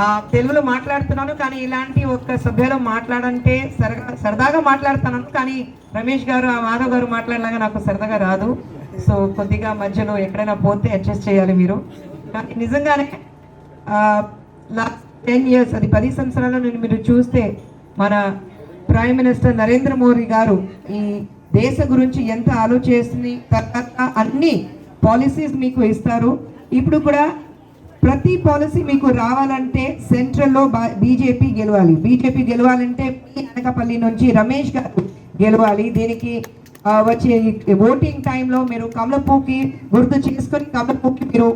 ఆ, తెలుగులో మాట్లాడుతున్నాను కానీ ఇలాంటి ఒక్క సభ్యలో మాట్లాడంటే సరదా సరదాగా మాట్లాడుతున్నాను కానీ రమేష్ గారు ఆ మాధవ్ గారు మాట్లాడలాగా నాకు సరదాగా రాదు. సో కొద్దిగా మధ్యలో ఎక్కడైనా పోతే అడ్జస్ట్ చేయాలి మీరు. కానీ నిజంగానే లాస్ట్ టెన్ ఇయర్స్ అది పది సంవత్సరాల్లో నేను మీరు చూస్తే మన ప్రైమ్ మినిస్టర్ నరేంద్ర మోడీ గారు ఈ దేశ గురించి ఎంత ఆలోచిస్తుంది తర్వాత అన్ని పాలసీస్ మీకు ఇస్తారు. ఇప్పుడు కూడా ప్రతి పాలసీ మీకు రావాలంటే సెంట్రల్లో బీజేపీ గెలవాలి. బీజేపీ గెలవాలంటే మీ అనకపల్లి నుంచి రమేష్ గారు గెలవాలి. దీనికి వచ్చే ఓటింగ్ టైంలో మీరు కమలపూకి గుర్తు చేసుకొని కమలపూకి మీరు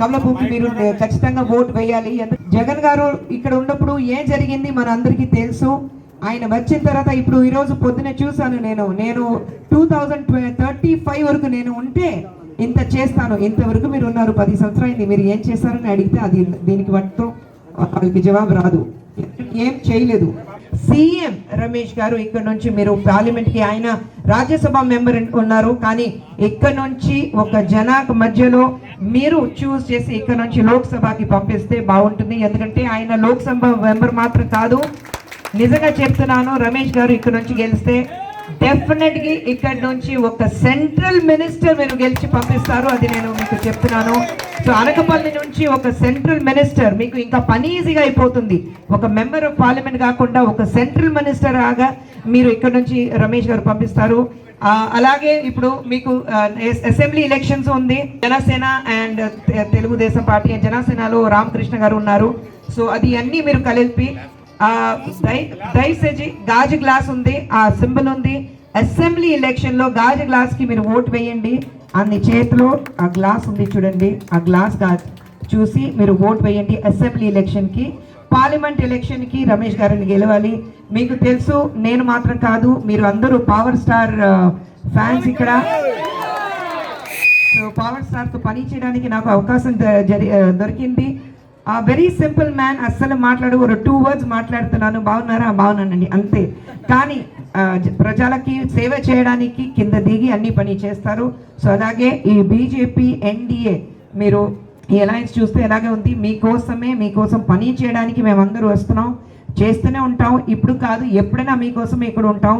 కమలపూకి మీరు ఖచ్చితంగా ఓటు వేయాలి. జగన్ గారు ఇక్కడ ఉన్నప్పుడు ఏం జరిగింది మన అందరికీ తెలుసు. ఆయన వచ్చిన తర్వాత ఇప్పుడు ఈ రోజు పొద్దున చూశాను నేను. నేను టూ థౌజండ్ థర్టీ ఫైవ్ వరకు నేను ఉంటే ఇంత చేస్తాను ఇంతవరకు మీరు ఉన్నారు పది సంవత్సరాలు మీరు ఏం చేస్తారని అడిగితే అది దీనికి మొత్తం వాళ్ళకి జవాబు రాదు. ఏం చేయలేదు. సీఎం రమేష్ గారు ఇక్కడ నుంచి మీరు పార్లమెంట్కి ఆయన రాజ్యసభ మెంబర్ ఉన్నారు కానీ ఇక్కడ నుంచి ఒక జనాకు మధ్యలో మీరు చూస్ చేసి ఇక్కడ నుంచి లోక్సభకి పంపిస్తే బాగుంటుంది. ఎందుకంటే ఆయన లోక్సభ మెంబర్ మాత్రం కాదు. నిజంగా చెప్తున్నాను రమేష్ గారు ఇక్కడ నుంచి గెలిస్తే డెఫినెట్గా ఇక్కడ నుంచి ఒక సెంట్రల్ మినిస్టర్ మీరు గెలిచి పంపిస్తారు అది నేను మీకు చెప్తున్నాను. సో అనకపల్లి నుంచి ఒక సెంట్రల్ మినిస్టర్ మీకు ఇంకా పని ఈజీగా అయిపోతుంది. ఒక మెంబర్ ఆఫ్ పార్లమెంట్ కాకుండా ఒక సెంట్రల్ మినిస్టర్ ఆగా మీరు ఇక్కడ నుంచి రమేష్ గారు పంపిస్తారు. అలాగే ఇప్పుడు మీకు అసెంబ్లీ ఎలక్షన్స్ ఉంది. జనసేన అండ్ తెలుగుదేశం పార్టీ జనసేనలో రామకృష్ణ గారు ఉన్నారు. సో అది అన్ని మీరు కలిపి దయచేసి గాజు గ్లాస్ ఉంది ఆ సింబల్ ఉంది. అసెంబ్లీ ఎలక్షన్లో గాజు గ్లాస్కి మీరు ఓటు వేయండి. అన్ని చేతిలో ఆ గ్లాస్ ఉంది చూడండి ఆ గ్లాస్ చూసి మీరు ఓటు వేయండి అసెంబ్లీ ఎలక్షన్కి పార్లమెంట్ ఎలక్షన్కి రమేష్ గారిని గెలవాలి. మీకు తెలుసు నేను మాత్రం కాదు మీరు అందరూ పవర్ స్టార్ ఫ్యాన్స్ ఇక్కడ. సో పవర్ స్టార్తో పని చేయడానికి నాకు అవకాశం ద- జరి దొరికింది. ఆ వెరీ సింపుల్ మ్యాన్ అస్సలు మాట్లాడు ఒక టూ వర్డ్స్ మాట్లాడుతున్నాను. బాగున్నారా? బాగున్నానండి. అంతే. కానీ ప్రజలకి సేవ చేయడానికి కింద దిగి అన్ని పని చేస్తారు. సో అలాగే ఈ బీజేపీ ఎన్డీఏ మీరు ఈ అలయన్స్ చూస్తే ఎలాగే ఉంది? మీకోసమే మీకోసం పని చేయడానికి మేమందరూ వస్తున్నాం. చేస్తూనే ఉంటాం. ఇప్పుడు కాదు ఎప్పుడైనా మీకోసం ఇక్కడ ఉంటాం.